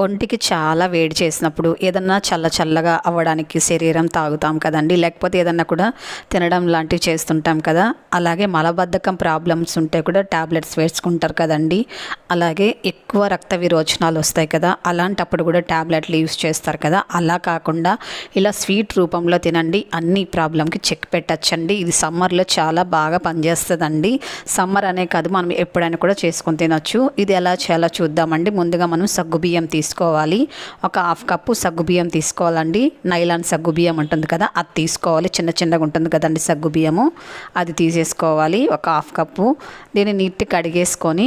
ఒంటికి చాలా వేడి చేసినప్పుడు ఏదన్నా చల్ల చల్లగా అవ్వడానికి శరీరం తాగుతాం కదండి. లేకపోతే ఏదన్నా కూడా తినడం లాంటివి చేస్తుంటాం కదా. అలాగే మలబద్ధకం ప్రాబ్లమ్స్ ఉంటే కూడా ట్యాబ్లెట్స్ వేసుకుంటారు కదండి. అలాగే ఎక్కువ రక్త విరోచనాలు వస్తాయి కదా. అలాంటప్పుడు కూడా ట్యాబ్లెట్లు యూస్ చేస్తారు కదా. అలా కాకుండా ఇలా స్వీట్ రూపంలో తినండి. అన్ని ప్రాబ్లంకి చెక్ పెట్టచ్చండి. ఇది సమ్మర్లో చాలా బాగా పనిచేస్తుందండి. సమ్మర్ అనే కాదు మనం ఎప్పుడైనా కూడా చేసుకొని తినొచ్చు. ఇది ఎలా చేయాలో చూద్దామండి. ముందుగా మనం సగ్గుబియ్యం తీసుకోవాలి. ఒక హాఫ్ కప్పు సగ్గుబియ్యం తీసుకోవాలండి. నైలాన్ సగ్గుబియ్యం ఉంటుంది కదా అది తీసుకోవాలి. చిన్న చిన్నగా ఉంటుంది కదండి సగ్గుబియ్యము. అది తీసేసుకోవాలి ఒక హాఫ్ కప్పు. దీన్ని నీట్గా కడిగేసుకొని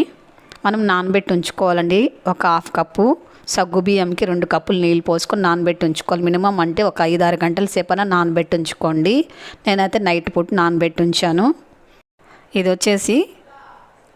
మనం నానబెట్టి ఉంచుకోవాలండి. ఒక హాఫ్ కప్పు సగ్గు బియ్యంకి రెండు కప్పులు నీళ్ళు పోసుకొని నానబెట్టి ఉంచుకోవాలి. మినిమం అంటే ఒక ఐదు ఆరు గంటల సేపన నానబెట్టి ఉంచుకోండి. నేనైతే నైట్ పూట నానబెట్టి ఉంచాను. ఇది వచ్చేసి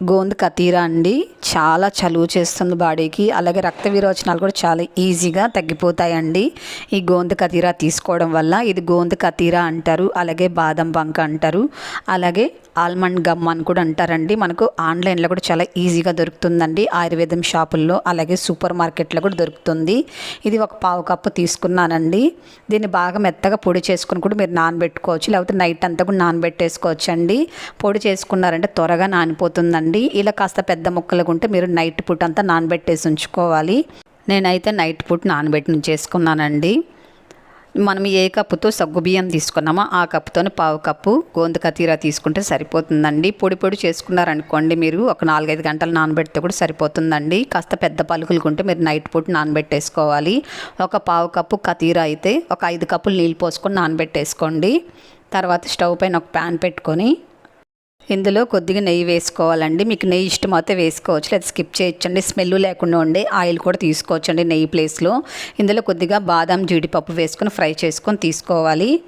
గోంద్ కతీరా అండి. చాలా చలువ చేస్తుంది బాడీకి. అలాగే రక్త విరోచనాలు కూడా చాలా ఈజీగా తగ్గిపోతాయండి. ఈ గోంద్ కతీరా తీసుకోవడం వల్ల ఇది గోంద్ కతీరా అంటారు. అలాగే బాదం బంక అంటారు. అలాగే ఆల్మండ్ గమ్ అని కూడా అంటారండి. మనకు ఆన్లైన్లో కూడా చాలా ఈజీగా దొరుకుతుందండి. ఆయుర్వేదం షాపుల్లో అలాగే సూపర్ మార్కెట్లో కూడా దొరుకుతుంది. ఇది ఒక పావు కప్పు తీసుకున్నానండి. దీన్ని బాగా మెత్తగా పొడి చేసుకుని కూడా మీరు నానబెట్టుకోవచ్చు. లేకపోతే నైట్ అంతా కూడా నానబెట్టేసుకోవచ్చు అండి పొడి చేసుకున్నారంటే త్వరగా నానిపోతుందండి. ఇలా కాస్త పెద్ద ముక్కలుగా ఉంటే మీరు నైట్ పూట అంతా నానబెట్టేసి ఉంచుకోవాలి. నేనైతే నైట్ పూట నానబెట్టి చేసుకున్నానండి. మనం ఏ కప్పుతో సగ్గుబియ్యం తీసుకున్నామో ఆ కప్పుతోనే పావు కప్పు గోంద కతీరా తీసుకుంటే సరిపోతుందండి. పొడి పొడి చేసుకున్నారనుకోండి మీరు ఒక నాలుగైదు గంటలు నానబెడితే కూడా సరిపోతుందండి. కాస్త పెద్ద పలుకులు ఉంటే మీరు నైట్ పూట నానబెట్టేసుకోవాలి. ఒక పావు కప్పు కతీరా అయితే ఒక ఐదు కప్పులు నీళ్ళు పోసుకొని నానబెట్టేసుకోండి. తర్వాత స్టవ్ పైన ఒక ప్యాన్ పెట్టుకొని ఇందులో కొద్దిగా నెయ్యి వేసుకోవాలండి. మీకు నెయ్యి ఇష్టం అయితే వేసుకోవచ్చు. లేదా స్కిప్ చేయొచ్చండి. స్మెల్ లేకుండా ఉండే ఆయిల్ కూడా తీసుకోవచ్చండి నెయ్యి ప్లేస్లో. ఇందులో కొద్దిగా బాదం జీడిపప్పు వేసుకొని ఫ్రై చేసుకొని తీసుకోవాలి.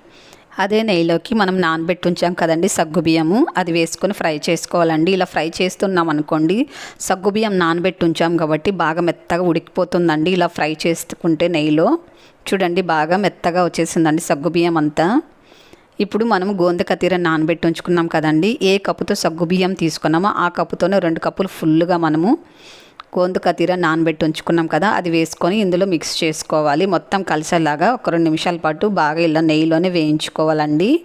అదే నెయ్యిలోకి మనం నానబెట్టి ఉంచాం కదండి సగ్గుబియ్యము అది వేసుకొని ఫ్రై చేసుకోవాలండి. ఇలా ఫ్రై చేస్తున్నాం అనుకోండి సగ్గుబియ్యం నానబెట్టి ఉంచాం కాబట్టి బాగా మెత్తగా ఉడికిపోతుందండి. ఇలా ఫ్రై చేసుకుంటే నెయ్యిలో. చూడండి బాగా మెత్తగా వచ్చేసిందండి సగ్గుబియ్యం అంతా. ఇప్పుడు మనం గోంద కతీర నానబెట్టి ఉంచుకున్నాం కదండి. ఏ కప్పుతో సగ్గు బియ్యం తీసుకున్నామో ఆ కప్పుతోనే రెండు కప్పులు ఫుల్గా మనము గోంద కతీర నానబెట్టి ఉంచుకున్నాం కదా అది వేసుకొని ఇందులో మిక్స్ చేసుకోవాలి. మొత్తం కలిసేలాగా ఒక రెండు నిమిషాల పాటు బాగా ఇలా నెయ్యిలోనే వేయించుకోవాలండి.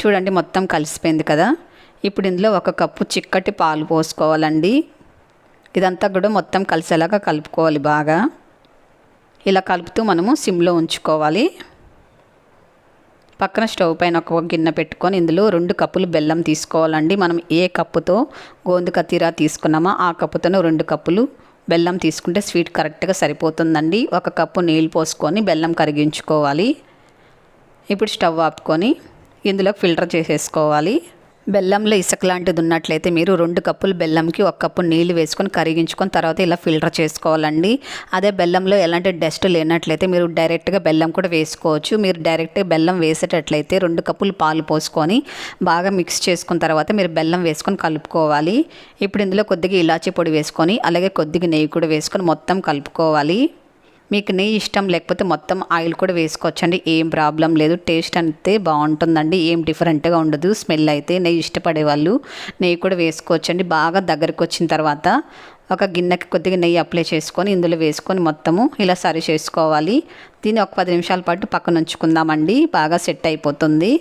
చూడండి మొత్తం కలిసిపోయింది కదా. ఇప్పుడు ఇందులో ఒక కప్పు చిక్కటి పాలు పోసుకోవాలండి. ఇదంతా కూడా మొత్తం కలిసేలాగా కలుపుకోవాలి బాగా. ఇలా కలుపుతూ మనము సిమ్లో ఉంచుకోవాలి. పక్కన స్టవ్ పైన ఒక గిన్నె పెట్టుకొని ఇందులో రెండు కప్పులు బెల్లం తీసుకోవాలండి. మనం ఏ కప్పుతో గోందు కతీరా తీసుకున్నామో ఆ కప్పుతోనే రెండు కప్పులు బెల్లం తీసుకుంటే స్వీట్ కరెక్ట్గా సరిపోతుందండి. ఒక కప్పు నీళ్ళు పోసుకొని బెల్లం కరిగించుకోవాలి. ఇప్పుడు స్టవ్ ఆపుకొని ఇందులో ఫిల్టర్ చేసేసుకోవాలి. బెల్లంలో ఇసుక లాంటిది ఉన్నట్లయితే మీరు రెండు కప్పులు బెల్లంకి ఒక కప్పు నీళ్ళు వేసుకొని కరిగించుకొని తర్వాత ఇలా ఫిల్టర్ చేసుకోవాలండి. అదే బెల్లంలో ఎలాంటి డస్ట్ లేనట్లయితే మీరు డైరెక్ట్గా బెల్లం కూడా వేసుకోవచ్చు. మీరు డైరెక్ట్గా బెల్లం వేసేటట్లయితే రెండు కప్పులు పాలు పోసుకొని బాగా మిక్స్ చేసుకున్న తర్వాత మీరు బెల్లం వేసుకొని కలుపుకోవాలి. ఇప్పుడు ఇందులో కొద్దిగా ఇలాచీ పొడి వేసుకొని అలాగే కొద్దిగా నెయ్యి కూడా వేసుకొని మొత్తం కలుపుకోవాలి. మీకు నెయ్యి ఇష్టం లేకపోతే మొత్తం ఆయిల్ కూడా వేసుకోవచ్చండి. ఏం ప్రాబ్లం లేదు. టేస్ట్ అంతే బాగుంటుందండి. ఏం డిఫరెంట్గా ఉండదు. స్మెల్ అయితే నెయ్యి ఇష్టపడే వాళ్ళు నెయ్యి కూడా వేసుకోవచ్చండి. బాగా దగ్గరికి వచ్చిన తర్వాత ఒక గిన్నెకి కొద్దిగా నెయ్యి అప్లై చేసుకొని ఇందులో వేసుకొని మొత్తము ఇలా సరి చేసుకోవాలి. దీన్ని ఒక పది నిమిషాల పాటు పక్కన ఉంచుకుందామండి. బాగా సెట్ అయిపోతుంది.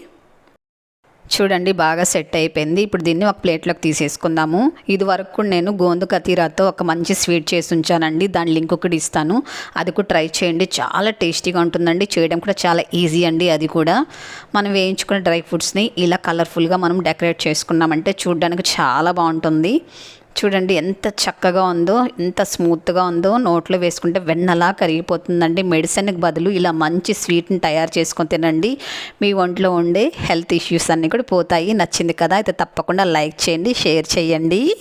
చూడండి బాగా సెట్ అయిపోయింది. ఇప్పుడు దీన్ని ఒక ప్లేట్లోకి తీసేసుకుందాము. ఇది వరకు నేను గోందు కతీరాతో ఒక మంచి స్వీట్ చేసి ఉంచానండి. దాని లింక్ ఒకటి ఇస్తాను. అది కూడా ట్రై చేయండి. చాలా టేస్టీగా ఉంటుందండి. చేయడం కూడా చాలా ఈజీ అండి అది కూడా. మనం వేయించుకున్న డ్రై ఫ్రూట్స్ని ఇలా కలర్ఫుల్గా మనం డెకరేట్ చేసుకున్నామంటే చూడడానికి చాలా బాగుంటుంది. చూడండి ఎంత చక్కగా ఉందో ఎంత స్మూత్గా ఉందో నోట్లో వేసుకుంటే వెన్నలా కరిగిపోతుందండి. మెడిసిన్కి బదులు ఇలా మంచి స్వీట్ని తయారు చేసుకొని తినండి. మీ ఒంట్లో ఉండే హెల్త్ ఇష్యూస్ అన్నీ కూడా పోతాయి. నచ్చింది కదా అయితే తప్పకుండా లైక్ చేయండి షేర్ చేయండి.